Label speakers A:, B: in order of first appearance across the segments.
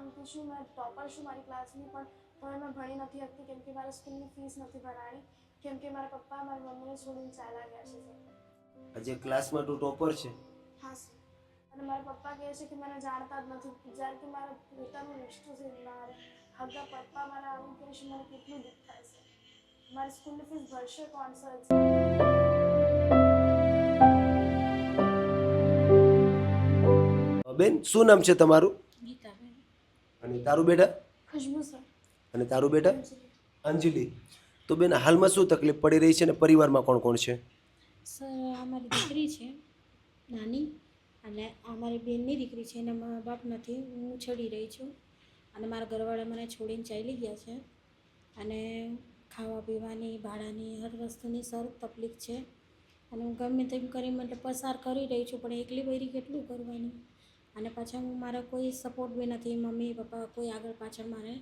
A: માંગતી છું મેં ટોપર છું મારી ક્લાસની પણ તોય મેં ભણી નથી શકતી કેમ કે મારે સ્કૂલની ફીસ નથી ભરાણી કેમ કે મારા પપ્પા મારી મમ્મીને છોડીને ચાલ્યા ગયા છે
B: આજે ક્લાસમાં તું ટોપર છે?
A: હા સર. અને મારા પપ્પા કહે છે કે મને જાણતા જ નથી. જ્યારે કે મારા પોતાનું રિશ્તું છે મારે હગા પપ્પા મારા આવું કહે છે મને કેટલું દુઃખ થાય છે. મારી સ્કૂલની ફીસ ભરશે કોણ સર?
B: બેન શું નામ છે તમારું? અને તારું બેટા?
A: ખુશ્બુ સર.
B: અને તારું બેટા? અંજલિ. તો બેન હાલમાં શું તકલીફ પડી રહી છે અને પરિવારમાં કોણ કોણ છે?
C: સર અમારી દીકરી છે નાની. અને અમારી બેનની દીકરી છે એના મા બાપ નથી. હું છોડી રહી છું. અને મારા ઘરવાળા મને છોડીને ચાલી ગયા છે. અને ખાવા પીવાની ભાડાની હર વસ્તુની સર તકલીફ છે. અને હું ગમે તેમ કરી મતલબ પસાર કરી રહી છું પણ એકલી બૈરી કેટલું કરવાનું? અને પાછા હું મારા કોઈ સપોર્ટ બી નથી મમ્મી પપ્પા કોઈ આગળ પાછળ મારે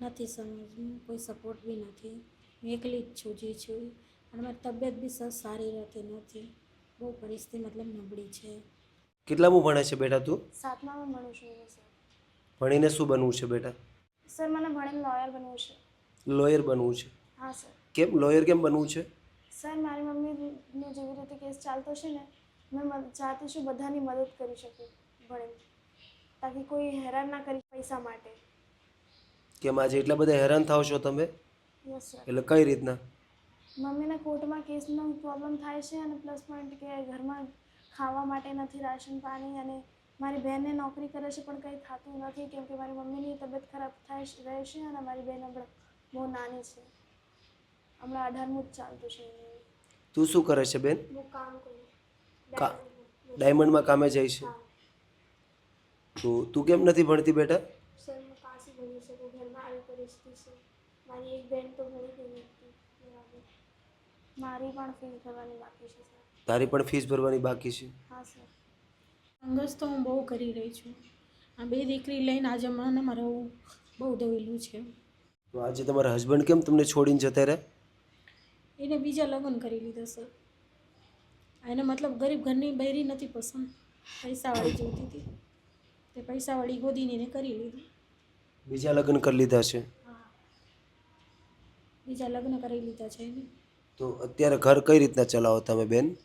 C: નથી સમજવું કોઈ સપોર્ટ બી નથી. હું એકલી જ છું જે છું. અને મારી તબિયત બી સર સારી રહેતી નથી. બહુ પરિસ્થિતિ મતલબ નબળી છે.
B: કેટલામાં ભણે છે બેટા તું?
A: સાતમામાં ભણું છું સર.
B: ભણીને શું બનવું છે બેટા?
A: સર મને ભણીને લોયર બનવું છે.
B: લોયર બનવું છે?
A: હા સર.
B: કેમ લોયર કેમ બનવું છે?
A: સર મારી મમ્મીનો જેવી રીતે કેસ ચાલતો છે ને મેં ચાહતી છું બધાની મદદ કરી શકું. ભણીને તાકી કોઈ હેરાન ના કરી પૈસા માટે.
B: કેમ આજે એટલા બધા હેરાન થાવ છો તમે?
A: યસ સર
B: એટલે કઈ રીતના?
A: મમ્મીને કોર્ટમાં કેસનો પ્રોબ્લેમ થાય છે અને પ્લસ પોઈન્ટ કે ઘરમાં ખાવા માટે નથી રાશન પાણી અને મારી બહેનને નોકરી કરે છે પણ કંઈ થતું નથી કેમ કે મારી મમ્મીની તબિયત ખરાબ થાય રહે છે અને મારી બહેન હમણાં બહુ નાની છે. હમણાં અઢારમું જ ચાલતું છે.
B: તું શું કરે છે બેન?
A: હું કામ કરું
B: ડાયમંડમાં કામે જાય છે? તો તું કેમ નથી ભણતી બેટા?
A: સર હું કાશી ભણી શકું ઘરમાં આવી પરિસ્થિતિ છે. મારી એક બેન તો ભણી ગઈ હતી બરાબર. મારી પણ ફીસ ભરવાની બાકી છે સર.
B: તારી પણ ફીસ ભરવાની બાકી છે?
A: હા સર.
C: સંઘર્ષ તો હું બહુ કરી રહી છું. આ બે દીકરી લઈને આજે મને મારે બહુ દવેલું છે.
B: તો આજે તમારા હસબન્ડ કેમ તમને છોડીને જતા રહે
C: એને બીજા લગ્ન કરી લીધા સર. એને મતલબ ગરીબ ઘરની બૈરી નથી પસંદ. પૈસાવાળી જોઈતી હતી. તે પૈસાવાળી ગોદીને એને કરી લીધી.
B: બીજા લગ્ન કરી લીધા છે?
C: હા. બીજા લગ્ન કરી લીધા છે એને.
B: તો અત્યારે ઘર કઈ રીતના ચલાવો તમે બેન?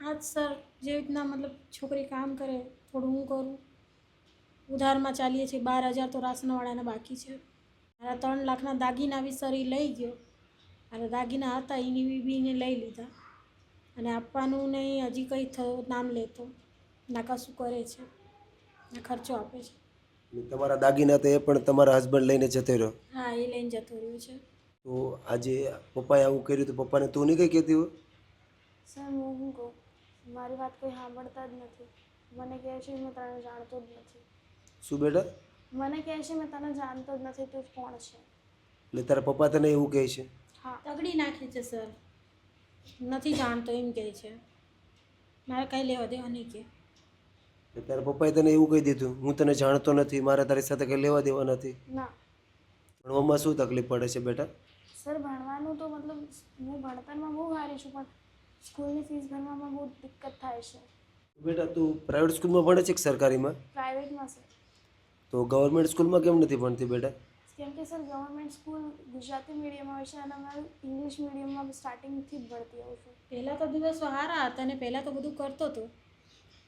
C: આજ સર જે રીતના મતલબ છોકરી કામ કરે થોડું હું કરું. ઉધારમાં ચાલીએ છીએ બાર હજાર તો રાશનવાળાને બાકી છે. મારા ત્રણ લાખના દાગીના બી સર એ લઈ ગયો. મારા દાગીના હતા એની બી બીને લઈ લીધા. અને આપવાનું નહીં હજી કંઈ થયું નામ લેતો. ના કશું કરે છે. ખર્ચો આપે છે.
B: તમારા દાગીના તો એ પણ તમારા હસબન્ડ લઈને જતો રહ્યો?
C: હા એ લઈને જતો રહ્યો છે.
B: તો આજે પપ્પાએ આવું કર્યું તો પપ્પાને તું નહીં કંઈ કહેતી હોય?
A: સર હું શું કહું? મારી વાત કોઈ સાંભળતા જ નથી. મને કહે છે મેં તને જાણતો જ નથી.
B: શું બેટા?
A: મને કહે છે મેં તને જાણતો જ નથી તું કોણ છે.
B: એટલે તારા પપ્પા તને એવું કહે છે?
A: હા.
C: તગડી નાખે છે સર. નથી જાણતો એમ કહે છે. મારે કાંઈ લેવા દેવા નહીં કે
B: તારા પપ્પાએ તને એવું કહી દીધું હું તને જાણતો નથી મારે તારી સાથે કંઈ લેવા દેવા નથી.
A: ના.
B: ભણવામાં શું તકલીફ પડે છે બેટા?
A: સર ભણવાનું તો મતલબ હું ભણતરમાં બહુ સારી છું પણ સ્કૂલની ફીસ ભરવામાં બહુ દિક્કત થાય છે.
B: બેટા તું પ્રાઇવેટ સ્કૂલમાં ભણે છે કે સરકારીમાં?
A: પ્રાઇવેટમાં સર
B: તો ગવર્મેન્ટ સ્કૂલમાં કેમ નથી ભણતી બેટા?
A: કેમ કે સર ગવર્મેન્ટ સ્કૂલ ગુજરાતી મીડિયમમાં હોય છે અને અમારું ઇંગ્લિશ મીડિયમમાં સ્ટાર્ટિંગથી જ ભણતી આવું છું.
C: પહેલાં તો દિવસો સારા હતા અને પહેલાં તો બધું કરતો હતો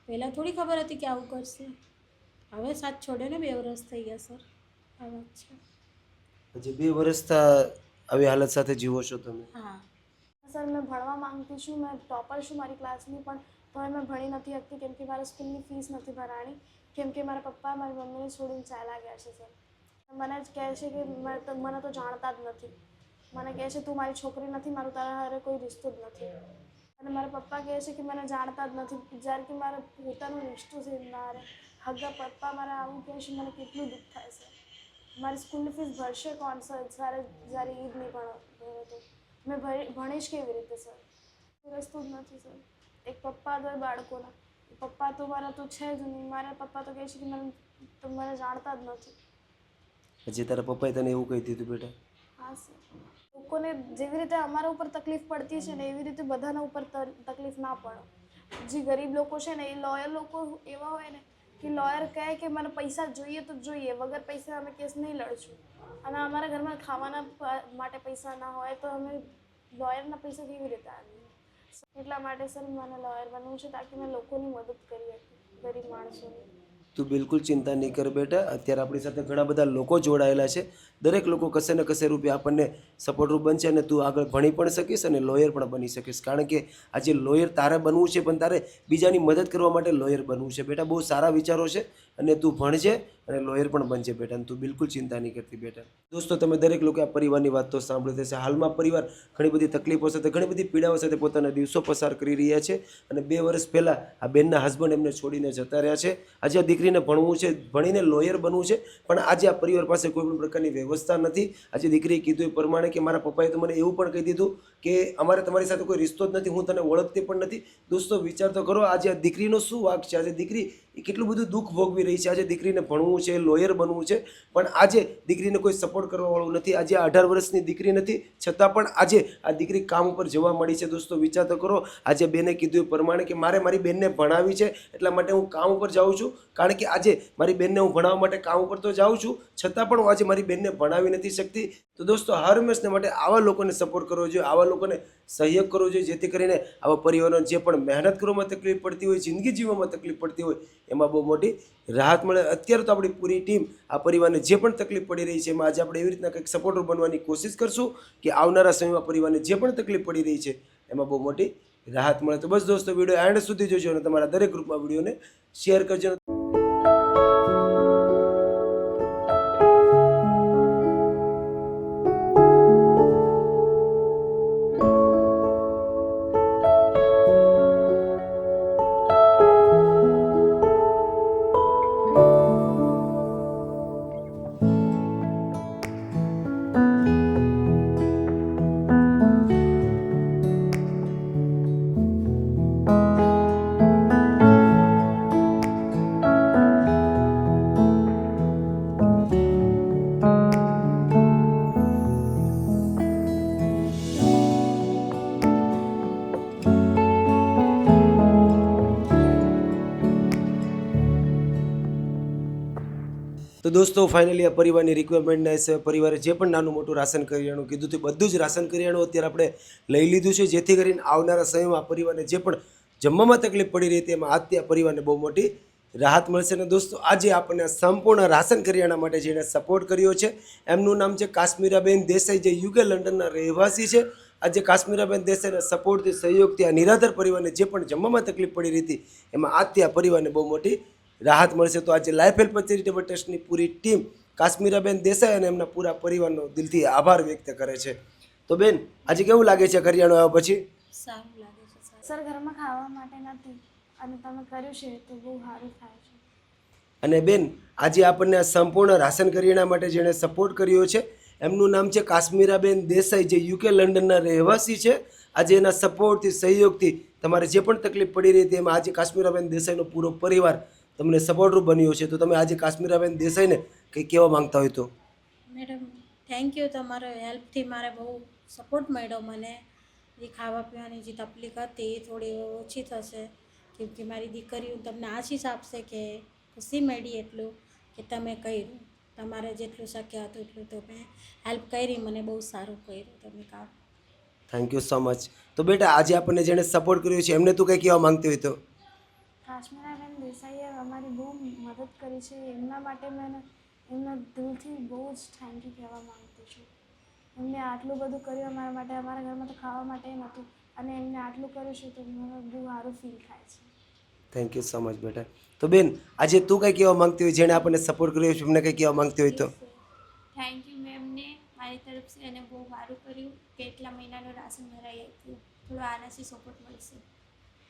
C: પહેલાં થોડી ખબર હતી કે આવું કરશે. હવે સાથ છોડ્યો ને બે વર્ષ થઈ ગયા સર. આ વાત છે.
B: હજી બે વર્ષથી આવી હાલત સાથે જીવો છો તમે?
C: હા.
A: સર મેં ભણવા માંગતી છું મેં ટોપર છું મારી ક્લાસની પણ હવે મેં ભણી નથી શકતી કેમ કે મારે સ્કૂલની ફીસ નથી ભરાણી કેમ કે મારા પપ્પા મારી મમ્મીને છોડીને ચાલ્યા ગયા છે સર. મને જ કહે છે કે મને તો મને તો જાણતા જ નથી. મને કહે છે તું મારી છોકરી નથી મારું તારા હારે કોઈ રિશ્તો જ નથી. અને મારા પપ્પા કહે છે કે મને જાણતા જ નથી. જ્યારે કે મારા પોતાનું રિશ્તું છે, મારે હગા પપ્પા મારા આવું કહે છે, મને કેટલું દુઃખ થાય છે. મારી સ્કૂલની ફીસ ભરશે કોણ, સર? જ્યારે જ્યારે ઈદ નહીં ભણો તો. મેં ભણી ભણીશ કેવી રીતે, સર? રસ્તો જ નથી, સર. એક પપ્પા તો બાળકોના. પપ્પા તો મારા તો છે જ નહીં. મારા પપ્પા તો કહે છે કે મને, તો મને જાણતા જ નથી.
B: હજી તારા પપ્પાએ તને એવું કહી દીધું બેટા?
A: હા, સર. લોકોને જેવી રીતે અમારા ઉપર તકલીફ પડતી છે ને એવી રીતે બધાના ઉપર તકલીફ ના પડે. જે ગરીબ લોકો છે ને એ લોયર લોકો એવા હોય ને કે લોયર કહે કે મને પૈસા જોઈએ તો જોઈએ, વગર પૈસા અમે કેસ નહીં લડશું. અને અમારા ઘરમાં ખાવાના માટે પૈસા ના હોય તો અમે લોયરના પૈસા કેવી રીતે આવીએ? એટલા માટે સર મને લોયર બનવું છે તાકી મેં લોકોની મદદ કરી ગરીબ માણસોની.
B: તું બિલકુલ ચિંતા નહીં કર બેટા. અત્યારે આપણી સાથે ઘણા બધા લોકો જોડાયેલા છે. દરેક લોકો કશે ને કશે રૂપે આપણને સપોર્ટરૂપ બનશે અને તું આગળ ભણી પણ શકીશ અને લોયર પણ બની શકીશ. કારણ કે આજે લોયર તારે બનવું છે, પણ તારે બીજાની મદદ કરવા માટે લોયર બનવું છે. બેટા, બહુ સારા વિચારો છે અને તું ભણજે અને લોયર પણ બનશે બેટા તું બિલકુલ ચિંતા નહીં કરતી બેટા. દોસ્તો, તમે દરેક લોકો આ પરિવારની વાત તો સાંભળી થશે હાલમાં પરિવાર ઘણી બધી તકલીફો સાથે, ઘણી બધી પીડાઓ સાથે પોતાના દિવસો પસાર કરી રહ્યા છે અને બે વર્ષ પહેલાં આ બેનના હસબન્ડ એમને છોડીને જતા રહ્યા છે. આજે આ દીકરીને ભણવું છે, ભણીને લોયર બનવું છે, પણ આજે આ પરિવાર પાસે કોઈ પણ પ્રકારની વ્યવસ્થા નથી. આજે દીકરીએ કીધું એ પ્રમાણે કે મારા પપ્પાએ તો મને એવું પણ કહી દીધું કે અમારે તમારી સાથે કોઈ રિશ્તો જ નથી, હું તને ઓળખતી પણ નથી. દોસ્તો, વિચાર તો કરો, આજે આ દીકરીનો શું વાક છે? આજે દીકરી એ કેટલું બધું દુઃખ ભોગવી રહી છે. આજે દીકરીને ભણવું છે લોયર બનવું છે, પણ આજે દીકરીને કોઈ સપોર્ટ કરવાવાળું નથી. આજે અઢાર વર્ષની દીકરી નથી. છતાં પણ આજે આ દીકરી કામ ઉપર જવા મળી છે. દોસ્તો, વિચાર તો કરો. આજે બેને કીધું એ પ્રમાણે કે મારે મારી બેનને ભણાવી છે, એટલા માટે હું કામ ઉપર જાઉં છું. કારણ કે આજે મારી બેનને હું ભણાવવા માટે કામ ઉપર તો જાઉં છું. છતાં પણ હું આજે મારી બેનને ભણાવી નથી શકતી. તો દોસ્તો, હર હંમેશને માટે આવા લોકોને સપોર્ટ કરવો જોઈએ. આવા લોકોને સહયોગ કરવો જોઈએ. જેથી કરીને આવા પરિવારોને જે પણ મહેનત કરવામાં તકલીફ પડતી હોય, જિંદગી જીવવામાં તકલીફ પડતી હોય એમાં બહુ મોટી રાહત મળે. અત્યારે તો આપણી પૂરી ટીમ આ પરિવારને જે પણ તકલીફ પડી રહી છે, એમાં આજે આપણે એવી રીતના કંઈક સપોર્ટર બનવાની કોશિશ કરશું કે આવનારા સમયમાં પરિવારને જે પણ તકલીફ પડી રહી છે, એમાં બહુ મોટી રાહત મળે. તો બસ દોસ્તો, વીડિયો એન્ડ સુધી જોજો અને તમારા દરેક ગ્રુપમાં વિડીયોને શેર કરજો. તો દોસ્તો ફાઇનલી આ પરિવારની રિક્વાયરમેન્ટના હિસાબે પરિવારે જે પણ નાનું મોટું રાશન કરિયાણું કીધું તે બધું જ રાશન કરિયાણું અત્યારે આપણે લઈ લીધું છે, જેથી કરીને આવનારા સમયમાં આ પરિવારને જે પણ જમવામાં તકલીફ પડી રહી એમાં આજથી આ પરિવારને બહુ મોટી રાહત મળશે. અને દોસ્તો, આજે આપણને સંપૂર્ણ રાશન કરિયાણા માટે જેણે સપોર્ટ કર્યો છે. એમનું નામ છે કાશ્મીરાબેન દેસાઈ, જે યુકે લંડનના રહેવાસી છે. આજે કાશ્મીરાબેન દેસાઈના સપોર્ટથી સહયોગથી આ નિરાધાર પરિવારને જે પણ જમવામાં તકલીફ પડી રહી હતી, એમાં આજથી આ પરિવારને બહુ મોટી રાહત મળશે તો આજે લાઈફ હેલ્પ ચેરિટેબલ ટ્રસ્ટની પૂરી ટીમ કાશ્મીરાબેન દેસાઈ અને એમના પૂરા પરિવારનો દિલથી આભાર વ્યક્ત કરે છે. તો બેન આજે કેવું લાગે છે કરિયાણું આવ્યા પછી?
C: સારું લાગે છે સારું.
A: ઘરમાં ખાવા માટે નથી અને તમે કર્યું છે તો બહુ સારું થાય છે.
B: અને બેન આજે આપણને આ સંપૂર્ણ રાશન કરિયાણા માટે જેણે સપોર્ટ કર્યો છે એમનું નામ છે કાશ્મીરાબેન દેસાઈ જે યુકે લંડનના રહેવાસી છે. આજે એના સપોર્ટથી સહયોગથી તમારે જે પણ તકલીફ પડી રહી હતી એમાં આજે કાશ્મીરાબેન દેસાઈનો પૂરો પરિવાર તમને સપોર્ટરૂપ બન્યો છે તો તમે આજે કાશ્મીરાબેન દેસાઈને કંઈ કહેવા માંગતા હોય તો?
C: મેડમ થેન્ક યુ તમારા હેલ્પથી મારે બહુ સપોર્ટ મળ્યો મને. જે ખાવા પીવાની જે તકલીફ હતી એ થોડી ઓછી થશે. કેમ કે મારી દીકરીઓ તમને આશીષ આપશે કે ખુશી મળી એટલું કે તમે કર્યું તમારે જેટલું શક્ય હતું એટલું તમે હેલ્પ કરી મને બહુ સારું કર્યું તમે કામ.
B: થેન્ક યુ સો મચ તો બેટા આજે આપણને જેણે સપોર્ટ કર્યો છે એમને તું કંઈ કહેવા માંગતી હોય તો?
A: કાશ્મીરાબેન દેસાઈએ અમારી બહુ મદદ કરી છે. એમના માટે મેં એમના દિલથી બહુ જ થેન્ક યુ કહેવા માગતી છું. એમને આટલું બધું કર્યું અમારા માટે અમારા ઘરમાં તો ખાવા માટે નહોતું અને એમને આટલું કર્યું છે તો મને બહુ સારું ફીલ થાય છે.
B: થેન્ક યુ સો મચ બેટા. તો બેન આજે તું કંઈ કહેવા માંગતી હોય જેણે આપણને સપોર્ટ કર્યો છે એમને કંઈ કહેવા માંગતી હોય તો?
D: થેન્ક યુ મેમને મારી તરફથી એને બહુ સારું કર્યું. કેટલા મહિનાનો મહિનાનું રાશન ભરાઈ આપ્યું. થોડો આનાથી સપોર્ટ મળશે.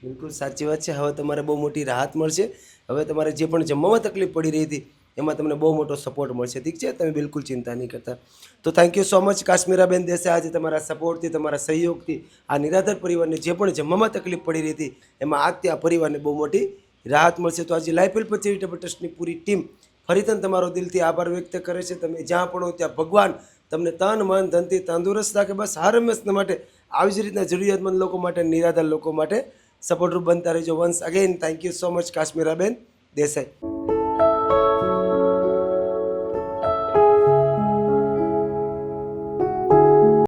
B: બિલકુલ સાચી વાત છે. હવે તમારે બહુ મોટી રાહત મળશે. હવે તમારે જે પણ જમવામાં તકલીફ પડી રહી હતી, એમાં તમને બહુ મોટો સપોર્ટ મળશે. ઠીક છે? તમે બિલકુલ ચિંતા નહીં કરતા. તો thank you so much Kashmiraben Desai. આજે તમારા સપોર્ટથી તમારા સહયોગથી આ નિરાધાર પરિવારને જે પણ જમવામાં તકલીફ પડી રહી હતી, એમાં આજથી આ પરિવારને બહુ મોટી રાહત મળશે. તો આજે લાઈફ હેલ્પ ચેરિટેબલ ટ્રસ્ટની પૂરી ટીમ ફરીથી તમારો દિલથી આભાર વ્યક્ત કરે છે. તમે જ્યાં પણ હો ત્યાં ભગવાન તમને તન, મન, ધનથી તંદુરસ્ત રાખે. બસ હર હંમેશના માટે, આવી જ રીતના જરૂરિયાતમંદ લોકો માટે, નિરાધાર લોકો માટે સપોર્ટરૂપ બનતા રહેજો once again thank you so much Kashmiraben Desai